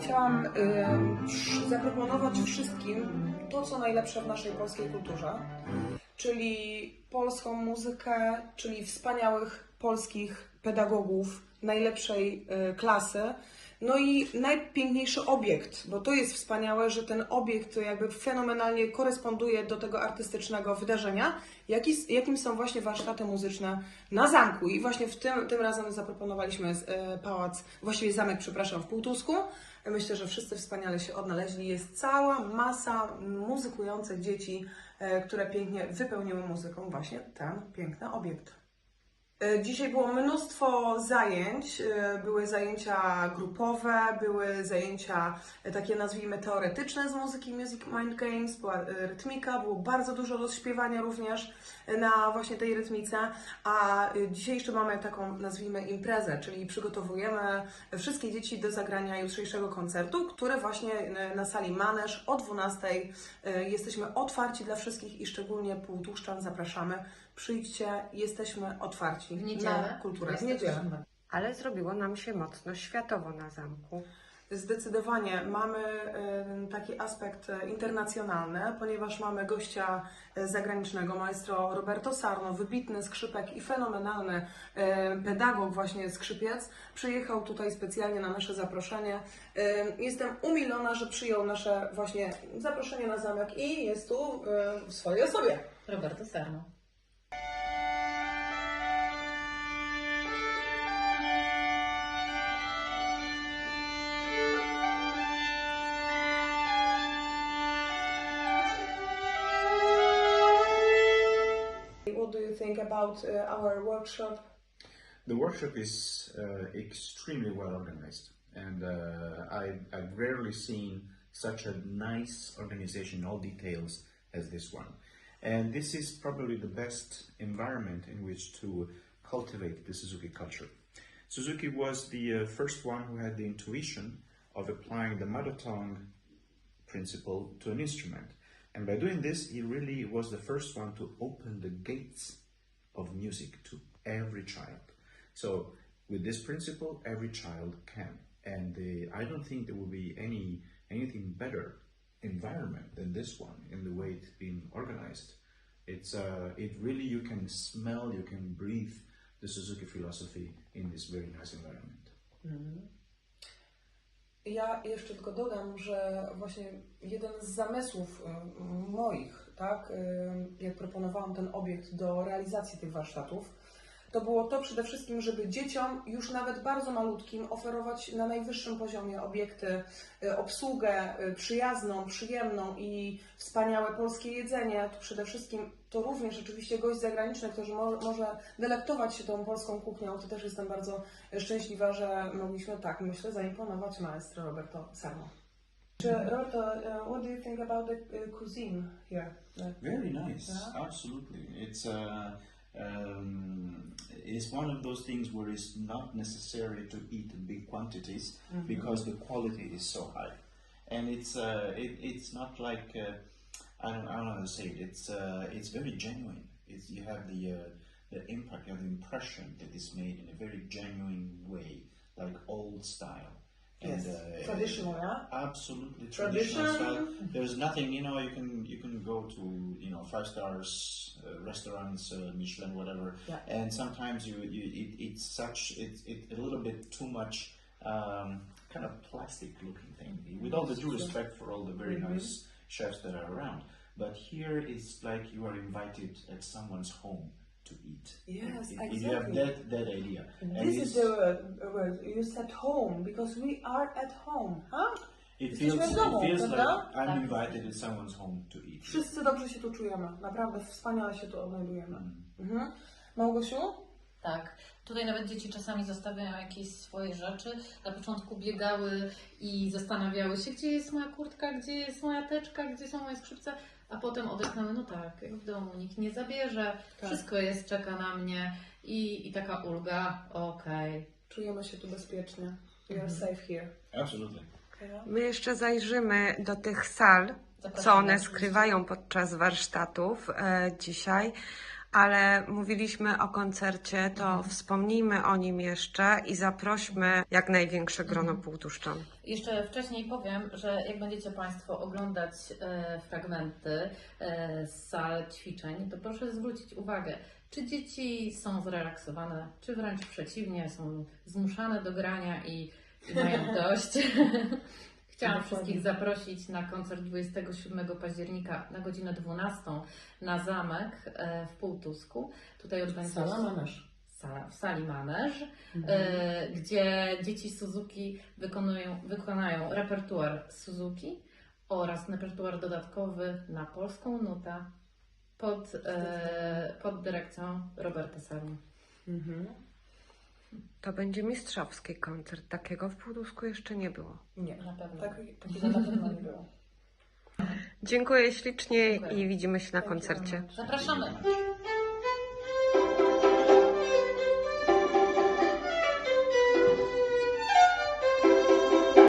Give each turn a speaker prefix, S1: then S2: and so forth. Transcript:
S1: chciałam y, zaproponować wszystkim to, co najlepsze w naszej polskiej kulturze, czyli polską muzykę, czyli wspaniałych polskich pedagogów najlepszej y, klasy. No i najpiękniejszy obiekt, bo to jest wspaniałe, że ten obiekt jakby fenomenalnie koresponduje do tego artystycznego wydarzenia, jaki, jakim są właśnie warsztaty muzyczne na zamku. I właśnie w tym, tym razem zaproponowaliśmy e, pałac, właściwie zamek, przepraszam, w Półtusku. Myślę, że wszyscy wspaniale się odnaleźli. Jest cała masa muzykujących dzieci, e, które pięknie wypełniły muzyką właśnie ten piękny obiekt. E, Dzisiaj było mnóstwo zajęć. E, Były zajęcia grupowe, były zajęcia e, takie nazwijmy teoretyczne z muzyki Music Mind Games, była rytmika, było bardzo dużo rozśpiewania również na właśnie tej rytmice. A dzisiaj jeszcze mamy taką nazwijmy imprezę, czyli przygotowujemy wszystkie dzieci do zagrania jutrzejszego koncertu, który właśnie na sali Manesz o 12 e, jesteśmy otwarci dla wszystkich i szczególnie Półtuszczan zapraszamy. Przyjdźcie, jesteśmy otwarci
S2: W niedzielę?
S1: na kulturę. W niedzielę.
S3: Ale zrobiło nam się mocno światowo na zamku.
S1: Zdecydowanie mamy taki aspekt e, internacjonalny, ponieważ mamy gościa e, zagranicznego, maestro Roberto Sarno, wybitny skrzypek i fenomenalny pedagog właśnie skrzypiec. Przyjechał tutaj specjalnie na nasze zaproszenie. Jestem umilona, że przyjął nasze właśnie zaproszenie na zamek i jest tu w swojej osobie.
S2: Roberto Sarno.
S1: Think about uh, our workshop?
S4: The workshop is uh, extremely well organized, and uh, I, I've rarely seen such a nice organization all details as this one. And this is probably the best environment in which to cultivate the Suzuki culture. Suzuki was the uh, first one who had the intuition of applying the mother tongue principle to an instrument. And by doing this, he really was the first one to open the gates of music to every child. So, with this principle, every child can. And I don't think there will be any anything better environment than this one in the way it's been organized. It's uh, it really you can smell, you can breathe the Suzuki philosophy in this very nice environment.
S1: Ja jeszcze tylko dodam, że właśnie jeden z zamysłów moich, tak, jak proponowałam ten obiekt do realizacji tych warsztatów, to było to przede wszystkim, żeby dzieciom już nawet bardzo malutkim oferować na najwyższym poziomie obiekty, y, obsługę y, przyjazną, przyjemną i wspaniałe polskie jedzenie. To przede wszystkim to również oczywiście gość zagraniczny, który mo może delektować się tą polską kuchnią. To też jestem bardzo szczęśliwa, że mogliśmy tak, myślę, zaimponować maestro Roberto Sarno. Czy, Roberto, uh, what do you think about the uh, cuisine here?
S4: Very nice,
S1: Yeah.
S4: absolutely. It's uh, um, it's one of those things where it's not necessary to eat in big quantities because the quality is so high, and it's uh, it, it's not like uh, I don't I don't know how to say it. It's uh, it's very genuine. It's you have the uh, the impact, you have the impression that is made in a very genuine way, like old style.
S1: Yes,
S4: uh,
S1: traditional, yeah?
S4: absolutely
S1: Tradition.
S4: traditional style. There's nothing, you know. You can you can go to you know five stars uh, restaurants, uh, Michelin, whatever,
S1: Yeah.
S4: and sometimes you, you it, it's such it's it, a little bit too much um, kind of plastic looking thing. With all the due respect for all the very
S1: Mhm.
S4: nice chefs that are around, but here it's like you are invited at someone's home to eat.
S1: Yes,
S4: If- if you have
S1: exactly.
S4: that that idea. And
S1: This is the word, word you said home because we are at home, huh?
S4: It
S1: Jesteśmy
S4: feels,
S1: w domu,
S4: it feels like
S1: prawda?
S4: I'm
S2: Tak.
S4: invited at someone's home to eat.
S1: Wszyscy dobrze się tu czujemy, naprawdę wspaniale się tu odnajdujemy.
S4: Mm.
S1: Mhm. Małgosiu?
S2: Tak. Tutaj nawet dzieci czasami zostawiają jakieś swoje rzeczy. Na początku biegały i zastanawiały się, gdzie jest moja kurtka, gdzie jest moja teczka, gdzie są moje skrzypce, a potem odetchnęły, no tak, jak w domu, nikt nie zabierze,
S1: Tak.
S2: wszystko jest, czeka na mnie i, i taka ulga, okej.
S1: Czujemy się tu bezpiecznie. We are
S2: Mhm.
S1: safe here.
S4: Absolutely.
S1: Okay.
S3: My jeszcze zajrzymy do tych sal, co
S2: Zapraszamy
S3: one
S2: oczywiście.
S3: skrywają podczas warsztatów e, dzisiaj. Ale mówiliśmy o koncercie, to wspomnijmy o nim jeszcze i zaprośmy jak największe grono półtuszczan.
S2: Jeszcze wcześniej powiem, że jak będziecie Państwo oglądać e, fragmenty e, z sal ćwiczeń, to proszę zwrócić uwagę, czy dzieci są zrelaksowane, czy wręcz przeciwnie, są zmuszane do grania i, i mają dość. Chciałam
S1: Dokładnie.
S2: wszystkich zaprosić na koncert 27 października na godzinę 12 na zamek e, w Półtusku. Tutaj odbędzie
S1: Sala
S2: się
S1: Manesz.
S2: sala, w sali Maneż
S1: Mhm.
S2: e, gdzie dzieci Suzuki wykonują, wykonają repertuar Suzuki oraz repertuar dodatkowy na polską nutę pod, e, pod dyrekcją Roberta Sali.
S1: Mhm.
S3: To będzie mistrzowski koncert. Takiego w Półtusku jeszcze nie było.
S1: Nie,
S2: Na pewno.
S1: tak, takiego na pewno nie było.
S3: Dziękuję ślicznie
S2: Dziękuję.
S3: i widzimy się na koncercie.
S2: Zapraszamy!